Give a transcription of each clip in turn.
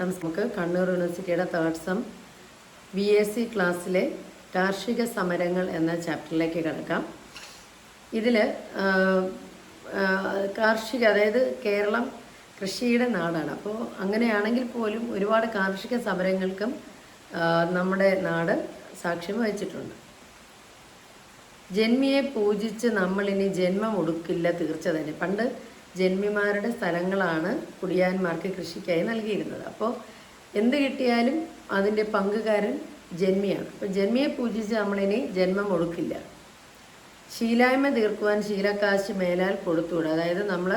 നമുക്ക് കണ്ണൂർ യൂണിവേഴ്സിറ്റിയുടെ third sem B S C ക്ലാസ്സിലെ കാർഷിക സമരങ്ങൾ എന്ന ചാപ്റ്ററിലേക്ക് കിടക്കാം. ഇതിൽ കാർഷിക അതായത് കേരളം കൃഷിയുടെ നാടാണ്. അപ്പോൾ അങ്ങനെയാണെങ്കിൽ പോലും ഒരുപാട് കാർഷിക സമരങ്ങൾക്കും നമ്മുടെ നാട് സാക്ഷ്യം വഹിച്ചിട്ടുണ്ട്. ജന്മിയെ പൂജിച്ച് നമ്മളിനി ജന്മം ഒടുക്കില്ല തീർച്ച തന്നെ പണ്ട് ജന്മിമാരുടെ സ്ഥലങ്ങളാണ് കുടിയാന്മാർക്ക് കൃഷിക്കായി നൽകിയിരുന്നത്. അപ്പോൾ എന്ത് കിട്ടിയാലും അതിന്റെ പങ്കുകാരൻ ജന്മിയാണ്. അപ്പോൾ ജന്മിയെ പൂജിച്ച് നമ്മളിനി ജന്മം ഒടുക്കില്ല. ശീലായ്മ തീർക്കുവാൻ ശീലക്കാശ് മേലാൽ കൊടുത്തുവിടും. അതായത് നമ്മൾ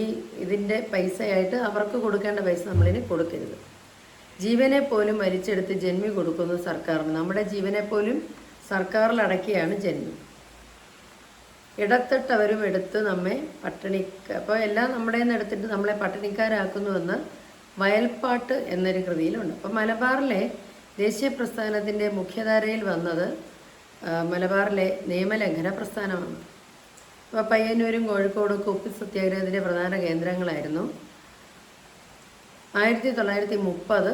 ഈ ഇതിന്റെ പൈസയായിട്ട് അവർക്ക് കൊടുക്കേണ്ട പൈസ നമ്മളിനി കൊടുക്കരുത്. ജീവനെ പോലും വലിച്ചെടുത്ത് ജന്മി കൊടുക്കുന്നു സർക്കാരിന്. നമ്മുടെ ജീവനെ പോലും സർക്കാരിലടക്കിയാണ് ജന്മി. ഇടത്തിട്ടവരും എടുത്ത് നമ്മെ പട്ടിണി അപ്പോൾ എല്ലാം നമ്മുടെ നിന്ന് എടുത്തിട്ട് നമ്മളെ പട്ടിണിക്കാരാക്കുന്നുവെന്ന് വയൽപ്പാട്ട് എന്നൊരു കൃതിയിലുണ്ട്. അപ്പോൾ മലബാറിലെ ദേശീയ പ്രസ്ഥാനത്തിന്റെ മുഖ്യധാരയിൽ വന്നത് മലബാറിലെ നിയമലംഘന പ്രസ്ഥാനമാണ്. അപ്പോൾ പയ്യന്നൂരും കോഴിക്കോടും കുപ്പി സത്യാഗ്രഹത്തിന്റെ പ്രധാന കേന്ദ്രങ്ങളായിരുന്നു. ആയിരത്തി തൊള്ളായിരത്തി മുപ്പത്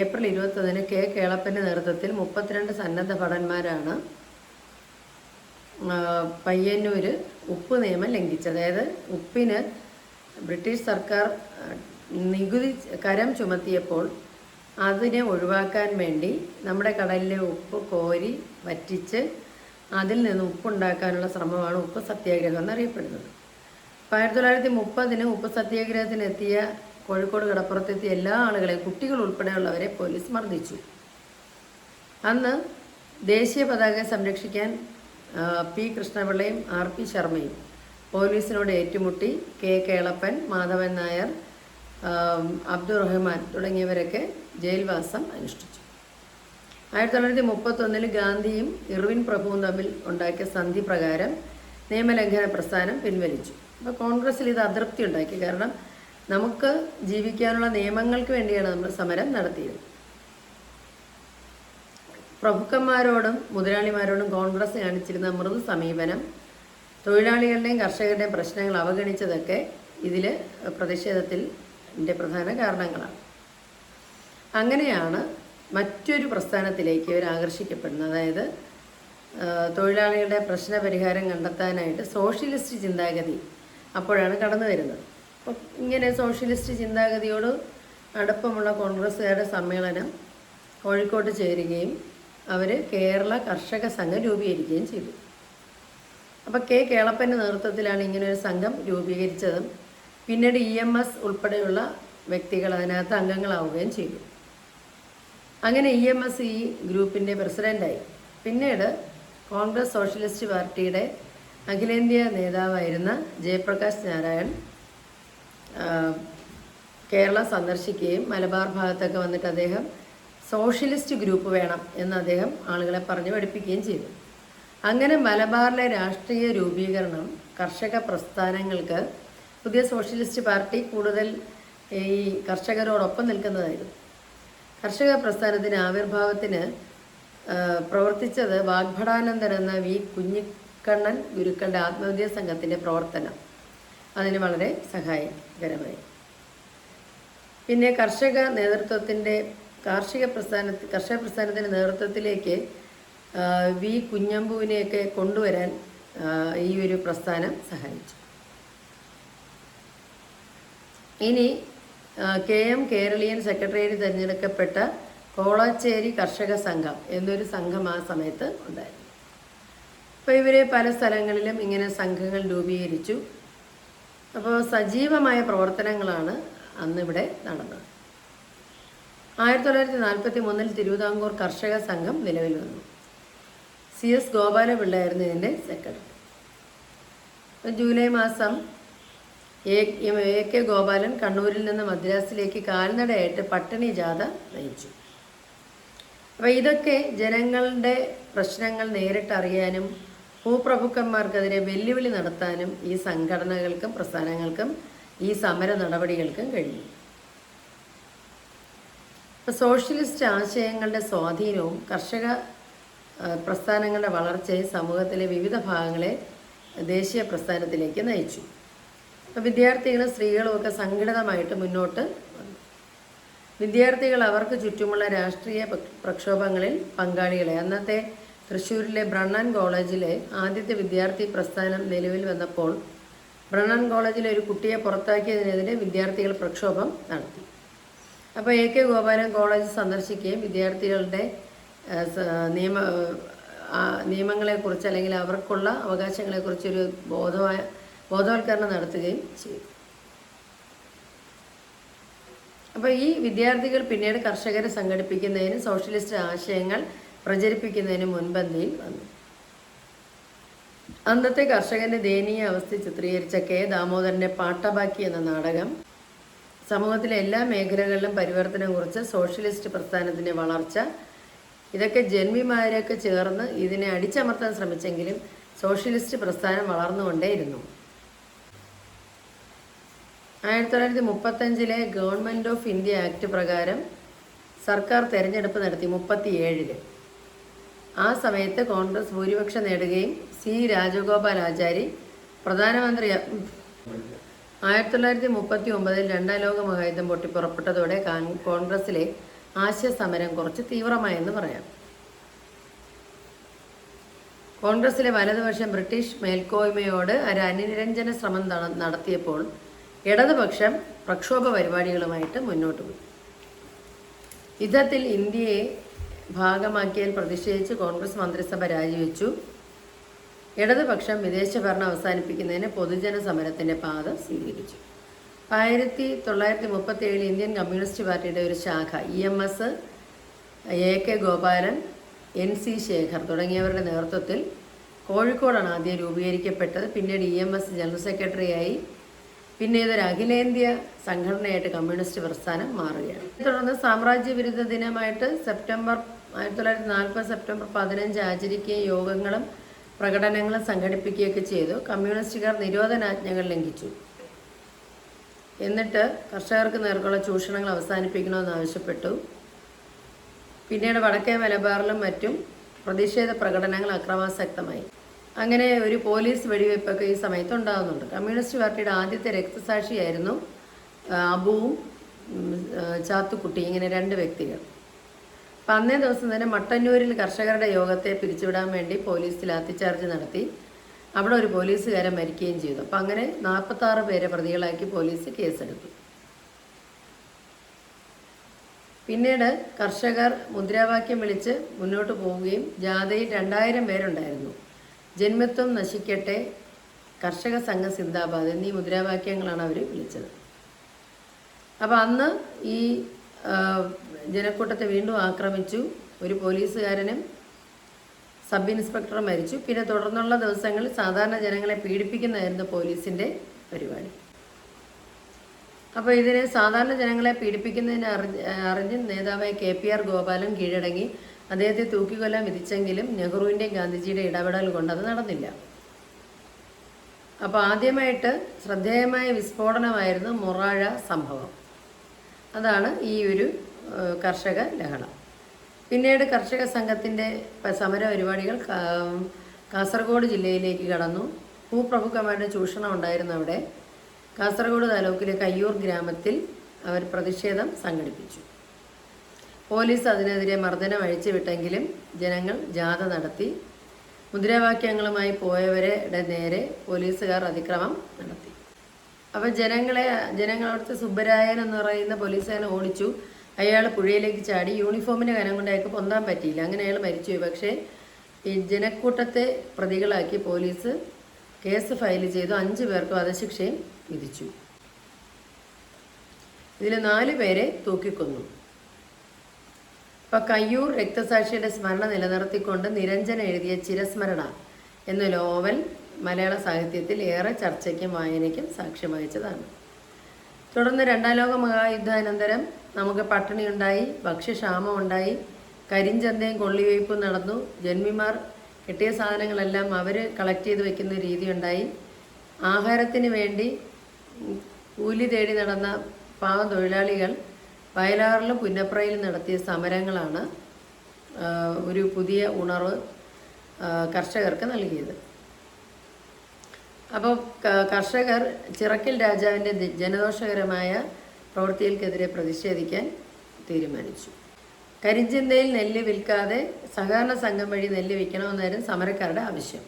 ഏപ്രിൽ ഇരുപത്തൊന്നിന് കെ. കേളപ്പന്റെ നേതൃത്വത്തിൽ മുപ്പത്തിരണ്ട് സന്നദ്ധ ഭടന്മാരാണ് ആ, പയ്യന്നൂര് ഉപ്പ് നിയമം ലംഘിച്ചത് അതായത് ഉപ്പിന് ബ്രിട്ടീഷ് സർക്കാർ നികുതി കരം ചുമത്തിയപ്പോൾ അതിനെ ഒഴിവാക്കാൻ വേണ്ടി നമ്മുടെ കടലിലെ ഉപ്പ് കോരി വറ്റിച്ച് അതിൽ നിന്ന് ഉപ്പുണ്ടാക്കാനുള്ള ശ്രമമാണ് ഉപ്പ് സത്യാഗ്രഹം എന്നറിയപ്പെടുന്നത്. അപ്പോൾ ആയിരത്തി തൊള്ളായിരത്തി മുപ്പതിന് ഉപ്പ് സത്യാഗ്രഹത്തിനെത്തിയ കോഴിക്കോട് കടപ്പുറത്തെത്തിയ എല്ലാ ആളുകളെയും കുട്ടികൾ ഉൾപ്പെടെയുള്ളവരെ പോലീസ് മർദ്ദിച്ചു. അന്ന് ദേശീയ പതാക സംരക്ഷിക്കാൻ പി കൃഷ്ണപിള്ളയും ആർ പി ശർമ്മയും. പോലീസിനോട് ഏറ്റുമുട്ടി കെ കേളപ്പൻ മാധവൻ നായർ അബ്ദുറഹ്മാൻ തുടങ്ങിയവരൊക്കെ ജയിൽവാസം അനുഷ്ഠിച്ചു. ആയിരത്തി തൊള്ളായിരത്തി മുപ്പത്തൊന്നിൽ ഗാന്ധിയും ഇർവിൻ പ്രഭുവും തമ്മിൽ ഉണ്ടാക്കിയ സന്ധി പ്രകാരം നിയമലംഘന പ്രസ്ഥാനം പിൻവലിച്ചു. അപ്പോൾ കോൺഗ്രസ്സിൽ ഇത് അതൃപ്തി ഉണ്ടാക്കി കാരണം നമുക്ക് ജീവിക്കാനുള്ള നിയമങ്ങൾക്ക് വേണ്ടിയാണ് നമ്മൾ സമരം നടത്തിയത്. പ്രഭുക്കന്മാരോടും മുതലാളിമാരോടും കോൺഗ്രസ് കാണിച്ചിരുന്ന മൃദു സമീപനം തൊഴിലാളികളുടെയും കർഷകരുടെയും പ്രശ്നങ്ങൾ അവഗണിച്ചതൊക്കെ ഇതിൽ പ്രതിഷേധത്തിന്റെ പ്രധാന കാരണങ്ങളാണ്. അങ്ങനെയാണ് മറ്റൊരു പ്രസ്ഥാനത്തിലേക്ക് ഇവർ ആകർഷിക്കപ്പെടുന്നത്. അതായത് തൊഴിലാളികളുടെ പ്രശ്ന പരിഹാരം കണ്ടെത്താനായിട്ട് സോഷ്യലിസ്റ്റ് ചിന്താഗതി അപ്പോഴാണ് കടന്നു വരുന്നത്. അപ്പോൾ ഇങ്ങനെ സോഷ്യലിസ്റ്റ് ചിന്താഗതിയോട് അടുപ്പമുള്ള കോൺഗ്രസ്സുകാരുടെ സമ്മേളനം കോഴിക്കോട്ട് ചേരുകയും അവർ കേരള കർഷക സംഘം രൂപീകരിക്കുകയും ചെയ്തു. അപ്പോൾ കെ കേളപ്പന്റെ നേതൃത്വത്തിലാണ് ഇങ്ങനെ ഒരു സംഘം രൂപീകരിച്ചതും പിന്നീട് ഇ എം എസ് ഉൾപ്പെടെയുള്ള വ്യക്തികൾ അതിനകത്ത് അംഗങ്ങളാവുകയും ചെയ്തു. അങ്ങനെ ഇ എം എസ് ഈ ഗ്രൂപ്പിന്റെ പ്രസിഡന്റായി പിന്നീട് കോൺഗ്രസ് സോഷ്യലിസ്റ്റ് പാർട്ടിയുടെ അഖിലേന്ത്യാ നേതാവായിരുന്ന ജയപ്രകാശ് നാരായൺ കേരളം സന്ദർശിക്കുകയും മലബാർ ഭാഗത്തൊക്കെ വന്നിട്ട് അദ്ദേഹം സോഷ്യലിസ്റ്റ് ഗ്രൂപ്പ് വേണം എന്ന് അദ്ദേഹം ആളുകളെ പറഞ്ഞു പഠിപ്പിക്കുകയും ചെയ്തു. അങ്ങനെ മലബാറിലെ രാഷ്ട്രീയ രൂപീകരണം കർഷക പ്രസ്ഥാനങ്ങൾക്ക് പുതിയ സോഷ്യലിസ്റ്റ് പാർട്ടി കൂടുതൽ ഈ കർഷകരോടൊപ്പം നിൽക്കുന്നതായിരുന്നു. കർഷക പ്രസ്ഥാനത്തിന് ആവിർഭാവത്തിന് പ്രവർത്തിച്ചത് വാഗ്ഭടാനന്ദൻ എന്ന വി. കുഞ്ഞിക്കണ്ണൻ ഗുരുക്കളുടെ ആത്മവിദ്യാ സംഘത്തിന്റെ പ്രവർത്തനം. അതിന് വളരെ സഹായകരമായി. പിന്നെ കർഷക നേതൃത്വത്തിന്റെ കാർഷിക പ്രസ്ഥാന കർഷക പ്രസ്ഥാനത്തിന്റെ നേതൃത്വത്തിലേക്ക് വി കുഞ്ഞമ്പുവിനെയൊക്കെ കൊണ്ടുവരാൻ ഈ ഒരു പ്രസ്ഥാനം സഹായിച്ചു. ഇനി കെ എം കേരളീയൻ സെക്രട്ടേറിയറ്റ് തിരഞ്ഞെടുക്കപ്പെട്ട കോളാച്ചേരി കർഷക സംഘം എന്നൊരു സംഘം ആ സമയത്ത് ഉണ്ടായിരുന്നു. അപ്പോൾ ഇവരെ പല സ്ഥലങ്ങളിലും ഇങ്ങനെ സംഘങ്ങൾ രൂപീകരിച്ചു. അപ്പോൾ സജീവമായ പ്രവർത്തനങ്ങളാണ് അന്നിവിടെ നടന്നത്. ആയിരത്തി തൊള്ളായിരത്തി നാൽപ്പത്തി മൂന്നിൽ തിരുവിതാംകൂർ കർഷക സംഘം നിലവിൽ വന്നു. സി എസ് ഗോപാലപിള്ളയായിരുന്നു ഇതിന്റെ സെക്രട്ടറി ജൂലൈ മാസം എ കെ ഗോപാലൻ കണ്ണൂരിൽ നിന്ന് മദ്രാസിലേക്ക് കാൽനടയായിട്ട് പട്ടിണി ജാഥ നയിച്ചു. അപ്പോൾ ഇതൊക്കെ ജനങ്ങളുടെ പ്രശ്നങ്ങൾ നേരിട്ടറിയാനും ഭൂപ്രഭുക്കന്മാർക്കെതിരെ വെല്ലുവിളി നടത്താനും ഈ സംഘടനകൾക്കും പ്രസ്ഥാനങ്ങൾക്കും ഈ സമര നടപടികൾക്കും ഇപ്പോൾ സോഷ്യലിസ്റ്റ് ആശയങ്ങളുടെ സ്വാധീനവും കർഷക പ്രസ്ഥാനങ്ങളുടെ വളർച്ചയും സമൂഹത്തിലെ വിവിധ ഭാഗങ്ങളെ ദേശീയ പ്രസ്ഥാനത്തിലേക്ക് നയിച്ചു. അപ്പോൾ വിദ്യാർത്ഥികളും സ്ത്രീകളും ഒക്കെ സംഘടിതമായിട്ട് മുന്നോട്ട് വന്നു. വിദ്യാർത്ഥികൾ അവർക്ക് ചുറ്റുമുള്ള രാഷ്ട്രീയ പ്രക്ഷോഭങ്ങളിൽ പങ്കാളികളെ. അന്നത്തെ തൃശ്ശൂരിലെ ബ്രണ്ണൻ കോളേജിലെ ആദ്യത്തെ വിദ്യാർത്ഥി പ്രസ്ഥാനം നിലവിൽ വന്നപ്പോൾ ബ്രണ്ണൻ കോളേജിലെ ഒരു കുട്ടിയെ പുറത്താക്കിയതിനെതിരെ വിദ്യാർത്ഥികൾ പ്രക്ഷോഭം നടത്തി. അപ്പോൾ എ കെ ഗോപാലൻ കോളേജ് സന്ദർശിക്കുകയും വിദ്യാർത്ഥികളുടെ നിയമ നിയമങ്ങളെക്കുറിച്ച് അല്ലെങ്കിൽ അവർക്കുള്ള അവകാശങ്ങളെക്കുറിച്ചൊരു ബോധമായ ബോധവൽക്കരണം നടത്തുകയും ചെയ്തു. അപ്പോൾ ഈ വിദ്യാർത്ഥികൾ പിന്നീട് കർഷകരെ സംഘടിപ്പിക്കുന്നതിന് സോഷ്യലിസ്റ്റ് ആശയങ്ങൾ പ്രചരിപ്പിക്കുന്നതിന് മുൻപന്തിയിൽ വന്നു. അന്നത്തെ കർഷകന്റെ ദയനീയ അവസ്ഥ ചിത്രീകരിച്ച കെ ദാമോദരന്റെ പാട്ടബാക്കി എന്ന നാടകം സമൂഹത്തിലെ എല്ലാ മേഖലകളിലും പരിവർത്തനം കുറിച്ച് സോഷ്യലിസ്റ്റ് പ്രസ്ഥാനത്തിന്റെ വളർച്ച. ഇതൊക്കെ ജന്മിമാരൊക്കെ ചേർന്ന് ഇതിനെ അടിച്ചമർത്താൻ ശ്രമിച്ചെങ്കിലും സോഷ്യലിസ്റ്റ് പ്രസ്ഥാനം വളർന്നുകൊണ്ടേയിരുന്നു. ആയിരത്തി തൊള്ളായിരത്തി മുപ്പത്തഞ്ചിലെ ഗവൺമെന്റ് ഓഫ് ഇന്ത്യ ആക്ട് പ്രകാരം സർക്കാർ തെരഞ്ഞെടുപ്പ് നടത്തി മുപ്പത്തിയേഴിൽ. ആ സമയത്ത് കോൺഗ്രസ് ഭൂരിപക്ഷം നേടുകയും സി രാജഗോപാൽ ആചാരി പ്രധാനമന്ത്രി ആയിരത്തി തൊള്ളായിരത്തി മുപ്പത്തി ഒമ്പതിൽ രണ്ടാം ലോക മഹായുദ്ധം പൊട്ടിപ്പുറപ്പെട്ടതോടെ കോൺഗ്രസിലെ ആശയ സമരം കുറച്ച് തീവ്രമായെന്ന് പറയാം. കോൺഗ്രസിലെ വലതുപക്ഷം ബ്രിട്ടീഷ് മേൽക്കോയ്മയോട് ഒരു അനുനിരഞ്ജന ശ്രമം നടത്തിയപ്പോൾ ഇടതുപക്ഷം പ്രക്ഷോഭ പരിപാടികളുമായിട്ട് മുന്നോട്ട് പോയി. യുദ്ധത്തിൽ ഇന്ത്യയെ ഭാഗമാക്കിയാൽ പ്രതിഷേധിച്ച് കോൺഗ്രസ് മന്ത്രിസഭ രാജിവെച്ചു. ഇടതുപക്ഷം വിദേശ ഭരണം അവസാനിപ്പിക്കുന്നതിന് പൊതുജന സമരത്തിന്റെ പാത സ്വീകരിച്ചു. ആയിരത്തി തൊള്ളായിരത്തി മുപ്പത്തി ഏഴിൽ ഇന്ത്യൻ കമ്മ്യൂണിസ്റ്റ് പാർട്ടിയുടെ ഒരു ശാഖ E M S A K Gopalan N C Sekhar തുടങ്ങിയവരുടെ നേതൃത്വത്തിൽ കോഴിക്കോടാണ് ആദ്യം രൂപീകരിക്കപ്പെട്ടത്. പിന്നീട് ഇ എം എസ് ജനറൽ സെക്രട്ടറിയായി. പിന്നെ ഇതൊരു അഖിലേന്ത്യാ സംഘടനയായിട്ട് കമ്മ്യൂണിസ്റ്റ് പ്രസ്ഥാനം മാറുകയാണ്. തുടർന്ന് സാമ്രാജ്യ വിരുദ്ധ ദിനമായിട്ട് സെപ്റ്റംബർ ആയിരത്തി തൊള്ളായിരത്തി നാൽപ്പത് സെപ്റ്റംബർ പതിനഞ്ച് ആചരിക്കുകയും യോഗങ്ങളും പ്രകടനങ്ങളും സംഘടിപ്പിക്കുകയൊക്കെ ചെയ്തു. കമ്മ്യൂണിസ്റ്റുകാർ നിരോധനാജ്ഞകൾ ലംഘിച്ചു. എന്നിട്ട് കർഷകർക്ക് നേർക്കുള്ള ചൂഷണങ്ങൾ അവസാനിപ്പിക്കണമെന്ന് ആവശ്യപ്പെട്ടു. പിന്നീട് വടക്കേ മലബാറിലും മറ്റും പ്രതിഷേധ പ്രകടനങ്ങൾ അക്രമാസക്തമായി. അങ്ങനെ ഒരു പോലീസ് വെടിവെപ്പൊക്കെ ഈ സമയത്ത് ഉണ്ടാകുന്നുണ്ട് കമ്മ്യൂണിസ്റ്റ് പാർട്ടിയുടെ ആദ്യത്തെ രക്തസാക്ഷിയായിരുന്നു അബുവും ചാത്തുക്കുട്ടി ഇങ്ങനെ രണ്ട് വ്യക്തികൾ. അപ്പം അന്നേ ദിവസം തന്നെ മട്ടന്നൂരിൽ കർഷകരുടെ യോഗത്തെ പിരിച്ചുവിടാൻ വേണ്ടി പോലീസ് ലാത്തിച്ചാർജ് നടത്തി. അവിടെ ഒരു പോലീസുകാരൻ മരിക്കുകയും ചെയ്തു. അപ്പം അങ്ങനെ നാൽപ്പത്താറ് പേരെ പ്രതികളാക്കി പോലീസ് കേസെടുത്തു. പിന്നീട് കർഷകർ മുദ്രാവാക്യം വിളിച്ച് മുന്നോട്ട് പോവുകയും ജാഥയിൽ രണ്ടായിരം പേരുണ്ടായിരുന്നു. ജന്മത്വം നശിക്കട്ടെ കർഷക സംഘ സിന്ദാബാദ് എന്നീ മുദ്രാവാക്യങ്ങളാണ് അവർ വിളിച്ചത്. അപ്പോൾ അന്ന് ഈ ജനക്കൂട്ടത്തെ വീണ്ടും ആക്രമിച്ചു. ഒരു പോലീസുകാരനും സബ് ഇൻസ്പെക്ടർ മരിച്ചു. പിന്നെ തുടർന്നുള്ള ദിവസങ്ങളിൽ സാധാരണ ജനങ്ങളെ പീഡിപ്പിക്കുന്നതായിരുന്നു പോലീസിന്റെ പരിപാടി. അപ്പോൾ ഇതിന് സാധാരണ ജനങ്ങളെ പീഡിപ്പിക്കുന്നതിന് അറിഞ്ഞ് അറിഞ്ഞ് നേതാവായ കെ പി ആർ ഗോപാലൻ കീഴടങ്ങി. അദ്ദേഹത്തെ തൂക്കിക്കൊല്ലാൻ വിധിച്ചെങ്കിലും നെഹ്റുവിന്റെയും ഗാന്ധിജിയുടെ ഇടപെടൽ കൊണ്ട് അത് നടന്നില്ല. അപ്പോൾ ആദ്യമായിട്ട് ശ്രദ്ധേയമായ വിസ്ഫോടനമായിരുന്നു മൊറാഴ സംഭവം. അതാണ് ഈ ഒരു കർഷക ലഹള. പിന്നീട് കർഷക സംഘത്തിന്റെ സമര പരിപാടികൾ കാസർഗോഡ് ജില്ലയിലേക്ക് കടന്നു. ഭൂപ്രഭുക്കന്മാരുടെ ചൂഷണം ഉണ്ടായിരുന്നു അവിടെ. കാസർഗോഡ് താലൂക്കിലെ കയ്യൂർ ഗ്രാമത്തിൽ അവർ പ്രതിഷേധം സംഘടിപ്പിച്ചു. പോലീസ് അതിനെതിരെ മർദ്ദനം അഴിച്ചുവിട്ടെങ്കിലും ജനങ്ങൾ ജാഥ നടത്തി. മുദ്രാവാക്യങ്ങളുമായി പോയവരുടെ നേരെ പോലീസുകാർ അതിക്രമം നടത്തി. അപ്പോൾ ജനങ്ങളെ ജനങ്ങൾ അവിടുത്തെ സുബ്ബരായൻ എന്ന് പറയുന്ന പോലീസുകാരനെ ഓടിച്ചു. അയാൾ പുഴയിലേക്ക് ചാടി. യൂണിഫോമിന്റെ കനം കൊണ്ട് അയാൾക്ക് പൊന്താൻ പറ്റിയില്ല. അങ്ങനെ അയാൾ മരിച്ചുപോയി. പക്ഷേ ഈ ജനക്കൂട്ടത്തെ പ്രതികളാക്കി പോലീസ് കേസ് ഫയൽ ചെയ്തു. അഞ്ച് പേർക്ക് വധശിക്ഷയും വിധിച്ചു. ഇതിൽ നാല് പേരെ തൂക്കിക്കൊന്നു. ഇപ്പൊ കയ്യൂർ രക്തസാക്ഷിയുടെ സ്മരണ നിലനിർത്തിക്കൊണ്ട് നിരഞ്ജൻ എഴുതിയ ചിരസ്മരണ എന്ന നോവൽ മലയാള സാഹിത്യത്തിൽ ഏറെ ചർച്ചയ്ക്കും വായനയ്ക്കും സാക്ഷ്യം വഹിച്ചതാണ്. തുടർന്ന് രണ്ടാം ലോക മഹായുദ്ധാനന്തരം നമുക്ക് പട്ടിണി ഉണ്ടായി ഭക്ഷ്യക്ഷാമം ഉണ്ടായി കരിഞ്ചന്തയും കൊള്ളിവയ്പ്പും നടന്നു. ജന്മിമാർ കിട്ടിയ സാധനങ്ങളെല്ലാം അവർ കളക്ട് ചെയ്ത് വെക്കുന്ന രീതി ഉണ്ടായി ആഹാരത്തിന് വേണ്ടി കൂലി തേടി നടന്ന പാവം തൊഴിലാളികൾ വയലാറിലും പുന്നപ്രയിലും നടത്തിയ സമരങ്ങളാണ് ഒരു പുതിയ ഉണർവ് കർഷകർക്ക് നൽകിയത്. അപ്പോൾ കർഷകർ ചിറക്കിൽ രാജാവിന്റെ ജനദോഷകരമായ പ്രവൃത്തികൾക്കെതിരെ പ്രതിഷേധിക്കാൻ തീരുമാനിച്ചു. കരിഞ്ചന്തയിൽ നെല്ല് വിൽക്കാതെ സഹകരണ സംഘം വഴി നെല്ല് വിൽക്കണമെന്നായിരുന്നു സമരക്കാരുടെ ആവശ്യം.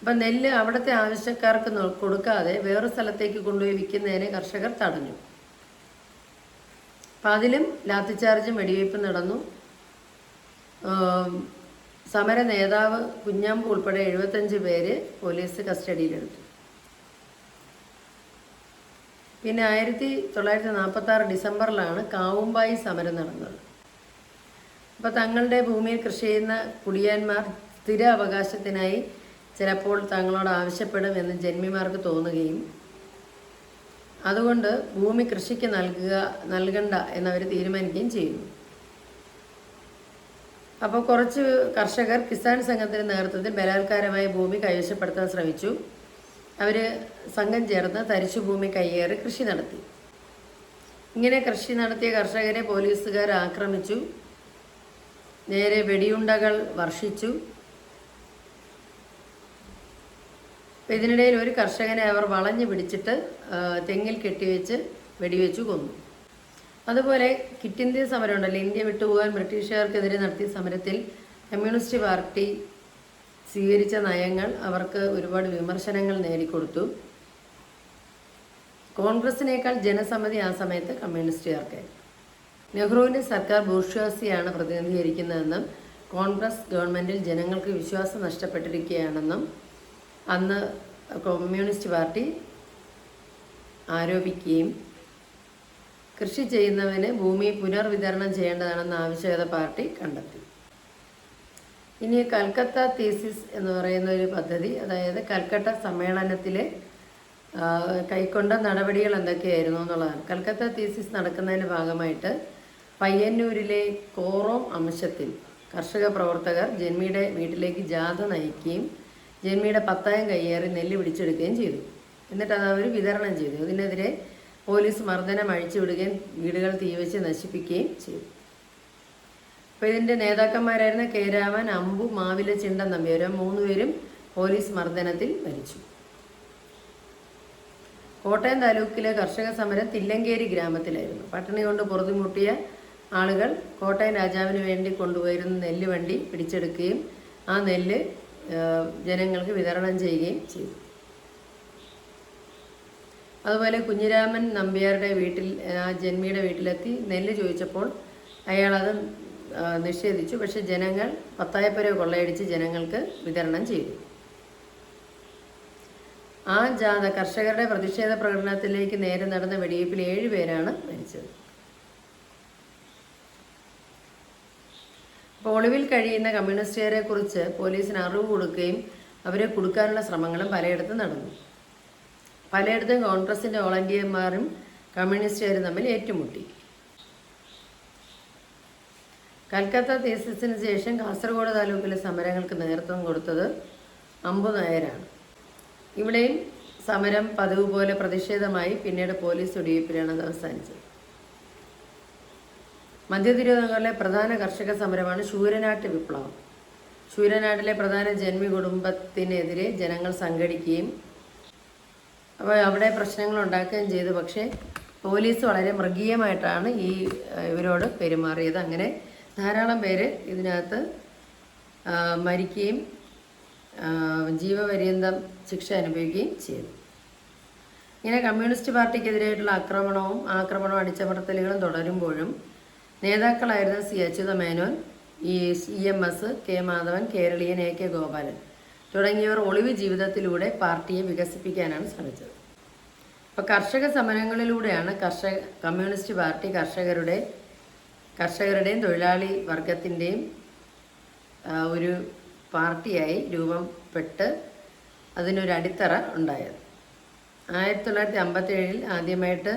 അപ്പം നെല്ല് അവിടുത്തെ ആവശ്യക്കാർക്ക് കൊടുക്കാതെ വേറെ സ്ഥലത്തേക്ക് കൊണ്ടുപോയി വിൽക്കുന്നതിനെ കർഷകർ തടഞ്ഞു. അപ്പം അതിലും ലാത്തിച്ചാർജും വെടിവയ്പ്പും നടന്നു. സമര നേതാവ് കുഞ്ഞാമ്പ് ഉൾപ്പെടെ എഴുപത്തഞ്ച് പേര് പോലീസ് കസ്റ്റഡിയിലെടുത്തു. പിന്നെ ആയിരത്തി തൊള്ളായിരത്തി നാൽപ്പത്തി ആറ് ഡിസംബറിലാണ് കാവുമ്പായി സമരം നടന്നത്. അപ്പോൾ തങ്ങളുടെ ഭൂമിയിൽ കൃഷി ചെയ്യുന്ന കുടിയാന്മാർ സ്ഥിര അവകാശത്തിനായി ചിലപ്പോൾ തങ്ങളോട് ആവശ്യപ്പെടും എന്ന് ജന്മിമാർക്ക് തോന്നുകയും അതുകൊണ്ട് ഭൂമി കൃഷിക്ക് നൽകുക നൽകണ്ട എന്നവർ തീരുമാനിക്കുകയും ചെയ്യുന്നു. അപ്പോൾ കുറച്ച് കർഷകർ കിസാൻ സംഘത്തിന്റെ നേതൃത്വത്തിൽ ബലാത്കാരമായ ഭൂമി കൈവശപ്പെടുത്താൻ ശ്രമിച്ചു. അവർ സംഘം ചേർന്ന് തരിച്ചു ഭൂമി കയ്യേറി കൃഷി നടത്തി. ഇങ്ങനെ കൃഷി നടത്തിയ കർഷകരെ പോലീസുകാർ ആക്രമിച്ചു. നേരെ വെടിയുണ്ടകൾ വർഷിച്ചു. ഇതിനിടയിൽ ഒരു കർഷകനെ അവർ വളഞ്ഞു പിടിച്ചിട്ട് തെങ്ങിൽ കെട്ടിവെച്ച് വെടിവെച്ചു കൊന്നു. അതുപോലെ കിറ്റ് ഇന്ത്യ സമരം ഉണ്ടല്ലോ ഇന്ത്യ വിട്ടുപോകാൻ ബ്രിട്ടീഷുകാർക്കെതിരെ നടത്തിയ സമരത്തിൽ കമ്മ്യൂണിസ്റ്റ് പാർട്ടി സ്വീകരിച്ച നയങ്ങൾ അവർക്ക് ഒരുപാട് വിമർശനങ്ങൾ നേടിക്കൊടുത്തു. കോൺഗ്രസിനേക്കാൾ ജനസമ്മതി ആ സമയത്ത് കമ്മ്യൂണിസ്റ്റുകാർക്ക്. നെഹ്റുവിന്റെ സർക്കാർ ബൂർഷ്വാസിയാണ് പ്രതിനിധീകരിക്കുന്നതെന്നും കോൺഗ്രസ് ഗവൺമെന്റിൽ ജനങ്ങൾക്ക് വിശ്വാസം നഷ്ടപ്പെട്ടിരിക്കുകയാണെന്നും അന്ന് കമ്മ്യൂണിസ്റ്റ് പാർട്ടി ആരോപിക്കുകയും കൃഷി ചെയ്യുന്നവന് ഭൂമി പുനർവിതരണം ചെയ്യേണ്ടതാണെന്ന് ആവശ്യകത പാർട്ടി കണ്ടെത്തി. ഇനി കൽക്കത്ത തീസിസ് എന്ന് പറയുന്ന ഒരു പദ്ധതി അതായത് കൽക്കട്ട സമ്മേളനത്തിലെ കൈക്കൊണ്ട നടപടികൾ എന്തൊക്കെയായിരുന്നു എന്നുള്ളതാണ്. കൽക്കത്ത തീസിസ് നടക്കുന്നതിന്റെ ഭാഗമായിട്ട് പയ്യന്നൂരിലെ കോറോം അംശത്തിൽ കർഷക പ്രവർത്തകർ ജന്മിയുടെ വീട്ടിലേക്ക് ജാഥ നയിക്കുകയും ജന്മിയുടെ പത്തായം കയ്യേറി നെല്ല് പിടിച്ചെടുക്കുകയും ചെയ്തു. എന്നിട്ട് അത് അവർ വിതരണം ചെയ്തു. ഇതിനെതിരെ പോലീസ് മർദ്ദനം അഴിച്ചുവിടുകയും വീടുകൾ തീവച്ച് നശിപ്പിക്കുകയും ചെയ്തു. അപ്പോൾ ഇതിന്റെ നേതാക്കന്മാരായിരുന്ന കേരാവൻ അമ്പു മാവില ചിണ്ടൻ നമ്പ്യാർ മൂന്നുപേരും പോലീസ് മർദ്ദനത്തിൽ മരിച്ചു. കോട്ടയം താലൂക്കിലെ കർഷക സമരം തില്ലങ്കേരി ഗ്രാമത്തിലായിരുന്നു. പട്ടിണി കൊണ്ട് പൊറുതിമുട്ടിയ ആളുകൾ കോട്ടയം രാജാവിന് വേണ്ടി കൊണ്ടുപോയിരുന്ന നെല്ല് വണ്ടി പിടിച്ചെടുക്കുകയും ആ നെല്ല് ജനങ്ങൾക്ക് വിതരണം ചെയ്യുകയും ചെയ്തു. അതുപോലെ കുഞ്ഞിരാമൻ നമ്പ്യാരുടെ വീട്ടിൽ ആ ജന്മിയുടെ വീട്ടിലെത്തി നെല്ല് ചോദിച്ചപ്പോൾ അയാളത് നിഷേധിച്ചു. പക്ഷെ ജനങ്ങൾ പത്തായപ്പുര കൊള്ളയടിച്ച് ജനങ്ങൾക്ക് വിതരണം ചെയ്തു. ആ ജാഥ കർഷകരുടെ പ്രതിഷേധ പ്രകടനത്തിലേക്ക് നേരെ നടന്ന വെടിവയ്പ്പിൽ ഏഴുപേരാണ് മരിച്ചത്. അപ്പോൾ ഒളിവിൽ കഴിയുന്ന കമ്മ്യൂണിസ്റ്റുകാരെ കുറിച്ച് പോലീസിന് അറിവ് കൊടുക്കുകയും അവരെ കൊടുക്കാനുള്ള ശ്രമങ്ങളും പലയിടത്തും നടന്നു. പലയിടത്തും കോൺഗ്രസിന്റെ വോളണ്ടിയർമാരും കമ്മ്യൂണിസ്റ്റുകാരും തമ്മിൽ ഏറ്റുമുട്ടി. കൽക്കത്ത തീസിസിന് ശേഷം കാസർഗോഡ് താലൂക്കിലെ സമരങ്ങൾക്ക് നേതൃത്വം കൊടുത്തത് അമ്പു നായരാണ്. ഇവിടെയും സമരം പതിവ് പോലെ പ്രതിഷേധമായി പിന്നീട് പോലീസ് ഒടിയിപ്പിലാണ് അത് അവസാനിച്ചത്. മധ്യ പ്രധാന കർഷക സമരമാണ് ശൂരനാട്ട് വിപ്ലവം. ശൂരനാട്ടിലെ പ്രധാന ജന്മി കുടുംബത്തിനെതിരെ ജനങ്ങൾ സംഘടിക്കുകയും അപ്പോൾ അവിടെ പ്രശ്നങ്ങൾ ഉണ്ടാക്കുകയും ചെയ്തു. പക്ഷേ പോലീസ് വളരെ മൃഗീയമായിട്ടാണ് ഈ ഇവരോട് പെരുമാറിയത്. അങ്ങനെ ധാരാളം പേര് ഇതിനകത്ത് മരിക്കുകയും ജീവപര്യന്തം ശിക്ഷ അനുഭവിക്കുകയും ചെയ്തു. ഇങ്ങനെ കമ്മ്യൂണിസ്റ്റ് പാർട്ടിക്കെതിരായിട്ടുള്ള ആക്രമണവും ആക്രമണവും അടിച്ചമർത്തലുകളും തുടരുമ്പോഴും നേതാക്കളായിരുന്ന C. Achutha Menon E C. M. S K. Madhavan Keraleeyan A. K. Gopalan തുടങ്ങിയവർ ഒളിവ് ജീവിതത്തിലൂടെ പാർട്ടിയെ വികസിപ്പിക്കാനാണ് ശ്രമിച്ചത്. അപ്പോൾ കർഷക സമരങ്ങളിലൂടെയാണ് കർഷക കമ്മ്യൂണിസ്റ്റ് പാർട്ടി കർഷകരുടെ കർഷകരുടെയും തൊഴിലാളി വർഗത്തിന്റെയും ഒരു പാർട്ടിയായി രൂപപ്പെട്ട് അതിനൊരു അടിത്തറ ഉണ്ടായത്. ആയിരത്തി തൊള്ളായിരത്തി അമ്പത്തേഴിൽ ആദ്യമായിട്ട്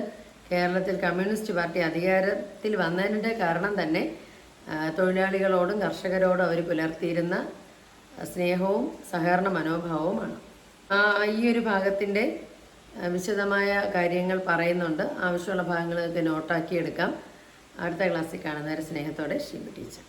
കേരളത്തിൽ കമ്മ്യൂണിസ്റ്റ് പാർട്ടി അധികാരത്തിൽ വന്നതിന്റെ കാരണം തന്നെ തൊഴിലാളികളോടും കർഷകരോടും അവർ പുലർത്തിയിരുന്ന സ്നേഹവും സഹകരണ മനോഭാവവുമാണ് ഈ ഒരു ഭാഗത്തിന്റെ വിശദമായ കാര്യങ്ങൾ പറയുന്നുണ്ട്. ആവശ്യമുള്ള ഭാഗങ്ങളൊക്കെ നോട്ടാക്കി എടുക്കാം. അടുത്ത ക്ലാസ്സിൽ കാണുന്നവരെ സ്നേഹത്തോടെ ശ്രീ ടീച്ചർ